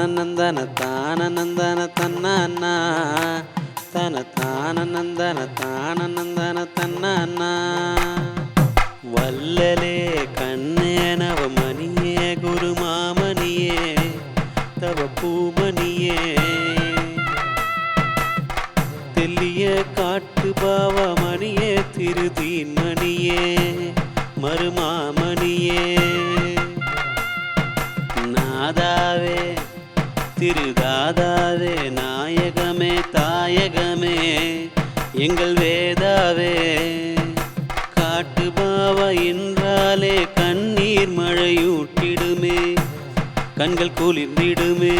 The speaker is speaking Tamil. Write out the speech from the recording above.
தன தான நந்தன தன்னா தன தான நந்தன தான நந்தன தன்னா வல்லலே கண்ணே நவ மணியே குரு மாமணியே தவ பூமணியே. தெல்லிய காட்டு பாவமணியே திருதீன் மணியே மருமாமணியே. நாதாவே திருதாதாவே நாயகமே தாயகமே எங்கள் வேதாவே. காட்டு பாவ என்றாலே கண்ணீர் மழையூட்டிடுமே கண்கள் குளிர்ந்திடுமே.